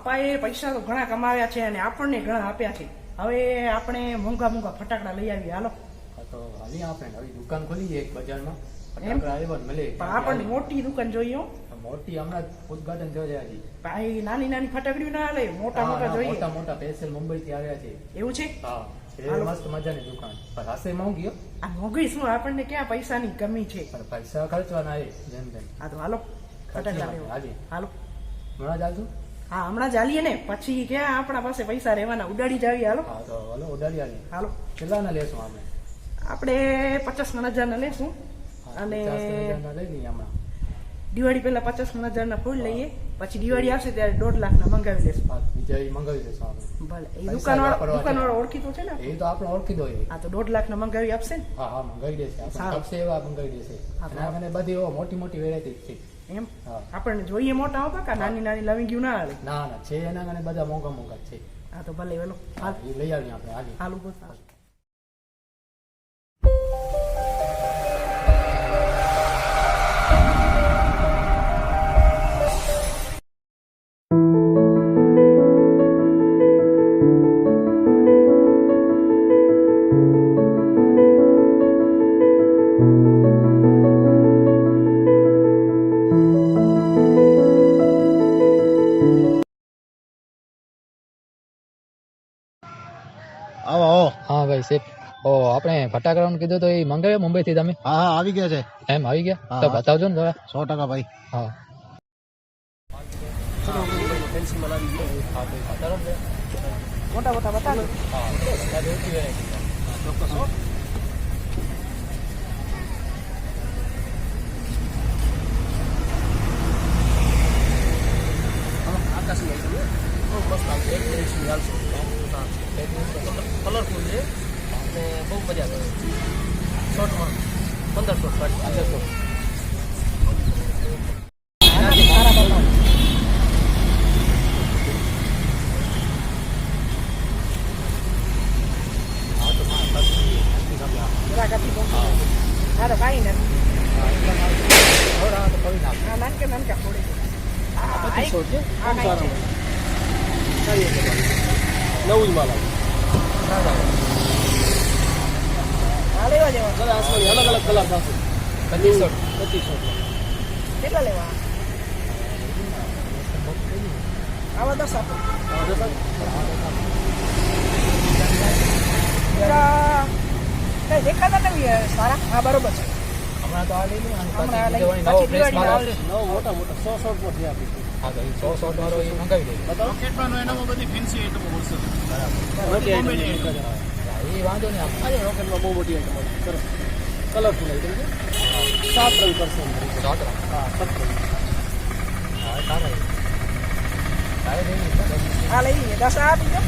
બાપાએ પૈસા તો ઘણા કમાવ્યા છે અને આપણને ઘણા આપ્યા છે. હવે આપણે મોંઘા મોંઘા ફટાકડા લઈ આવીએ. હાલો. તો હાલી આપણે નવી દુકાન ખોલી એક બજારમાં. ફટાકડા આવ્યા મળે. પણ આપણને મોટી દુકાન જોઈએ મોટી હમણાં ઉદઘાટન થયો છે ભાઈ નાની નાની ફટાકડીઓ ના લે મોટા મોટા જોઈએ. મોટા મોટા પેસેલ મુંબઈ થી આવ્યા છે. એવું છે? હા મસ્ત મજાની દુકાન. પણ હશે મોંઘી આ મોંઘી શું? આપણને ક્યાં પૈસાની કમી છે? પણ પૈસા ખર્ચવાના એ જેમ તેમ. હા તો હાલો. ફટાકડા હાલો. હમણાં જ આવજો હા હમણાં ચાલીએ ને. પછી ક્યાં આપણા પાસે પૈસા રહેવાના? ઉડાડી જાવી હાલો. હા તો હાલો ઉડાડી આલી હાલો. કેટલાના લેશું આપણે? આપણે પચાસ હજારના લેશું. હા, અને દિવાળી પહેલા પચાસ હજારના ફૂલ લઈએ. પછી દિવાળી આવશે ત્યારે દોઢ લાખના મંગાવી લેશું. બીજા મંગાવી લેશું ભલે એ પૈસા દુકાન વાપરવા દુકાન વાળો છે. ઓળખીતો છે ને? એ તો આપણે ઓળખી દો આ હા તો દોઢ લાખના મંગાવી આપશે ને? હા હા મંગાવી દેશે. આપશે. એવા મંગાવી દેશે. અને બધી મોટી મોટી વેરાયટી છે. એમ? આપણને જોઈએ મોટા હતા કા નાની નાની લવિંગીયું ના આવે ના ના છે એના કારણે બધા મોંઘા મોંઘા છે. હા તો ભલે એનો લઈ આવીએ આપણે હાલી હાલ ભાઈ સેફ ઓ આપણે ફટાકડાનું કીધું તો એ મંગાવ્યા મુંબઈથી તમે? હા હા આવી ગયા છે. એમ આવી ગયા? હા, તો હા. બતાવજો ને થોડા સો ટકા ભાઈ. હા. મોટા મોટા બતાવો. કલરફુલ છે અને બહુ મજા કરે શોર્ટમાં પંદરસો પંદરસો મુલાકાતી બહુ હા તો કાંઈ નથી હા નાનકે નાનકા ફોડે છે હા, આ એક- પચીસો છે હા, બહુ કાંઈ સારા છે. નવું જ માલ આવે અલગ અલગ કલર પાસે પચીસો. પચીસો કેટલા લેવા? આવા દસ આપો. કઈ દેખાતા નથી સારા? હા બરોબર છે. હમણાં તો આ લઈ નવો. નવ મોટા મોટા સો હા તો વાળો એ મંગાવી દઈએ બતાવો. મોટી આઈટમ બરાબર. એ વાંધો નહીં આપણે રોકેટમાં બહુ મોટી આઈટમ સરસ. કલરફુલ આઈટમ છે સાત રંગ કરશે. હા સાત રંગ. હા. તારે. લઈ હા લઈ લઈએ. દસ આ બીજો.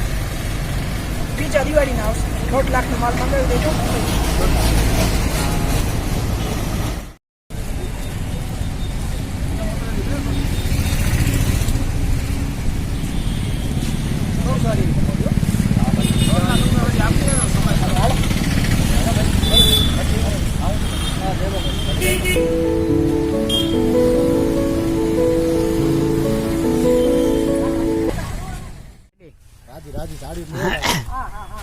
બીજા દિવાળીના આવશે. દોઢ લાખનો માલ મંગાવી દેજો રાજી રાજી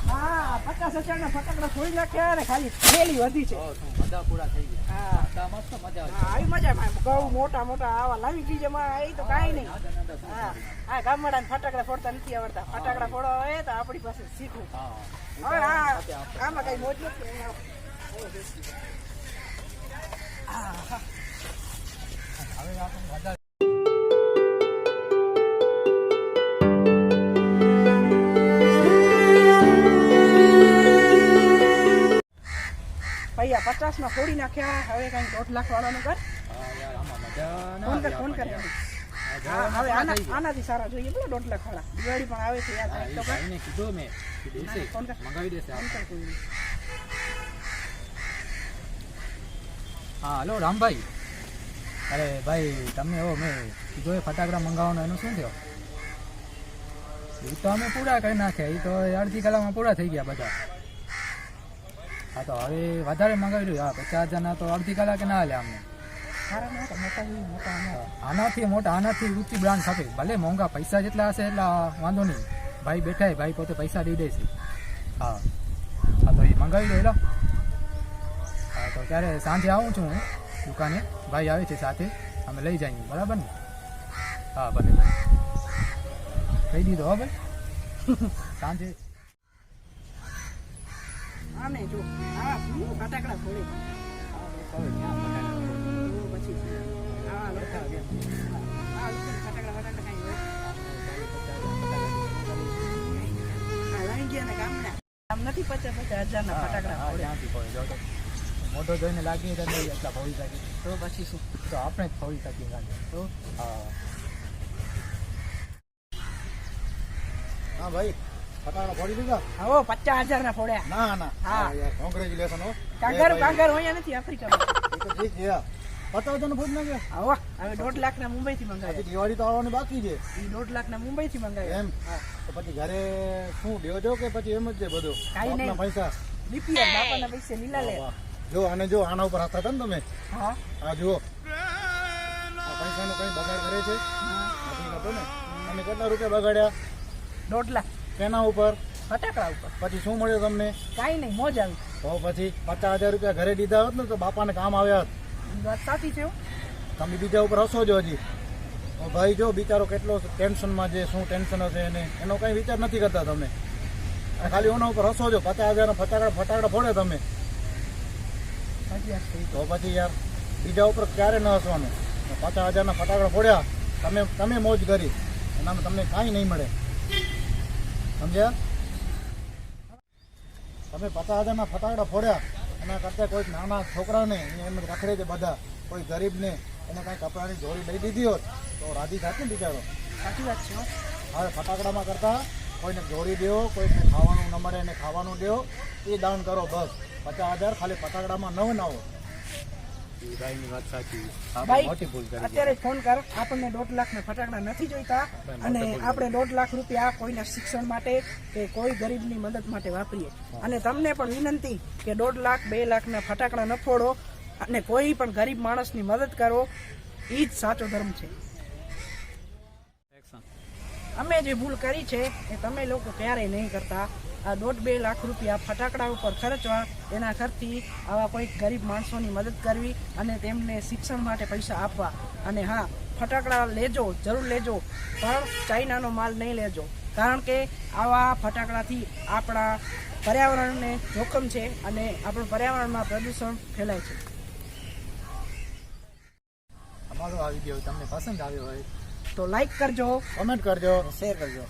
હા પચાસ હજારના ફટાકડા ફોડી નાખ્યા અને ખાલી થેલી વધી છે બધા પૂરા થઈ ગયા મસ્ત મજા આવે મજા ઘઉં મોટા મોટા આવા લાવી ગીજમાં એ તો કાંઈ નહીં હા આ ગામડાના ફટાકડા ફોડતા નથી આવડતા ફટાકડા ફોડો હોય તો આપણી પાસે શીખવું હવે હા આમાં કઈ મોજ નથી અહીંયા. ભાઈ આ પચાસમાં ફોડી નાખ્યા. હવે કઈ દોઢ લાખ વાળાનું કર. ફોન કર ફોન કર. હવે આના આનાથી સારા જોઈએ બોલો દોઢ લાખ વાળા. દિવાળી પણ આવે છે યાદ હા, રાખ એ તો કીધું મેં. ફોન કર. મંગાવી દેશે ફોન કર કોઈ હા હલો રામભાઈ. અરે ભાઈ તમે હો મેં કીધું એ ફટાકડા મંગાવવાનો એનું શું થયો? એ તો અમે પૂરા કરી નાખ્યા. એ તો અડધી કલાકમાં પૂરા થઈ ગયા બધા. હા તો હવે વધારે મંગાવી હા પચાસ હજારના તો અડધી કલાકે ના લે અમને આનાથી મોટા આનાથી ઊંચી બ્રાન્ડ ખપે. ભલે મોંઘા પૈસા જેટલા હશે એટલા વાંધો નહીં. ભાઈ બેઠા ભાઈ પોતે પૈસા દઈ દેશે હા. હા તો એ મંગાવી લો એલો હા તો ત્યારે સાંજે આવું છું હું દુકાને. ભાઈ આવે છે સાથે. અમે લઈ જઈએ. બરાબર ને? હા ભલે ભાઈ કહી દીધો હો ભાઈ. સાંજે આને જો આ શું ફટાકડા ફોડે. પછી આ લોકો આ લોકો ફટાકડા હોય. ગયા ને ગામના આમ નથી પચાસ પચાસ હજારના ફટાકડા હા, ફોડે ત્યાંથી જો મોટો જોઈને લાગી તો નહીં એટલા ફોડી શકીએ. તો પછી શું? તો આપણે જ ફોડી શકીએ લાગે તો? હા. હા ભાઈ. ફોડી દીધા? પચાસ હજારના ફોડ્યા. ના ના. હા. યાર કોંગ્રેચ્યુલેશન હો. કાંગાર કાંગાર અહીંયા નથી આફ્રિકામાં. એ તો ઠીક છે. પચાસ હજારનું ફૂટ નાખ્યા? આવો હવે દોઢ લાખના મુંબઈથી હજી મંગાવ્યા દિવાળી તો આવવાની બાકી છે. એ દોઢ મુંબઈ થી મંગાવ્યા. એમ? તો પછી ઘરે શું દેવો છો કે પછી એમ જ છે બધું? કાંઈ નહીં. પૈસા. બીપીએલ બાપાના પૈસે લીલા લે. જો આને જો આના ઉપર હાથ હતા ને તમે. હા. આ જુઓ. આ પૈસાનો કઈ બગાડ કરે છે? નથી કરતો ને. તમે કેટલા રૂપિયા બગાડ્યા? દોઢ લાખ. તેના ઉપર? ફટાકડા ઉપર. પછી શું મળ્યું તમને? કાંઈ નહીં મોજ આવી. તો પછી પચાસ હજાર રૂપિયા ઘરે દીધા હોત ને તો બાપાને કામ આવ્યા હોત. વાત સાચી છે તમે બીજા ઉપર હસો છો હજી. તો ભાઈ જો બિચારો કેટલો ટેન્શનમાં છે શું ટેન્શન હશે એને? એનો કઈ વિચાર નથી કરતા તમે. ખાલી ઓના ઉપર હસો જો પચાસ હજાર ફટાકડા ફટાકડા ફોડે તમે. તો પછી યાર બીજા ઉપર ક્યારે ન હસવાનું? પચાસ હજારના ફટાકડા ફોડ્યા તમે તમે મોજ કરી. એનામાં તમને કાંઈ નહીં મળે. સમજ્યા? તમે પચાસ હજારમાં ફટાકડા ફોડ્યા. એના કરતાં કોઈ નાના છોકરાને એમ જ રખડે છે બધા. કોઈ ગરીબને એને કાંઈ કપડાની જોડી લઈ દીધી હોત તો રાજી થાત ને બિચારો. સાચી વાત છે હવે ફટાકડામાં કરતાં કોઈને જોડી દેવો કોઈને ખાવાનું ન મળે એને ખાવાનું દેવો એ દાન કરો બસ. પચાસ હજાર ખાલી ફટાકડામાં ન ના એ ભાઈની વાત સાચી મોટી ભૂલ કરી અત્યારે ફોન કર. આપણને દોઢ લાખના ફટાકડા નથી જોઈતા અને આપણે દોઢ લાખ રૂપિયા કોઈના શિક્ષણ માટે કે કોઈ ગરીબની મદદ માટે વાપરીએ. અને તમને પણ વિનંતી કે દોઢ લાખ બે લાખના ફટાકડા ન ફોડો અને કોઈ પણ ગરીબ માણસની મદદ કરો. એ જ સાચો ધર્મ છે. અમે જે ભૂલ કરી છે એ તમે લોકો ક્યારેય નહીં કરતા. આ દોઢ બે લાખ રૂપિયા ફટાકડા ઉપર ખર્ચવા એના ખર્ચથી આવા કોઈ ગરીબ માણસોની મદદ કરવી અને તેમને શિક્ષણ માટે પૈસા આપવા. અને હા ફટાકડા લેજો જરૂર લેજો પણ ચાઇનાનો માલ નહીં લેજો. કારણ કે આવા ફટાકડાથી આપણા પર્યાવરણને જોખમ છે અને આપણું પર્યાવરણમાં પ્રદૂષણ ફેલાય છે. અમારો આ વીડિયો તમને પસંદ આવ્યો હોય તો લાઈક કરજો કમેન્ટ કરજો. શેર કરજો.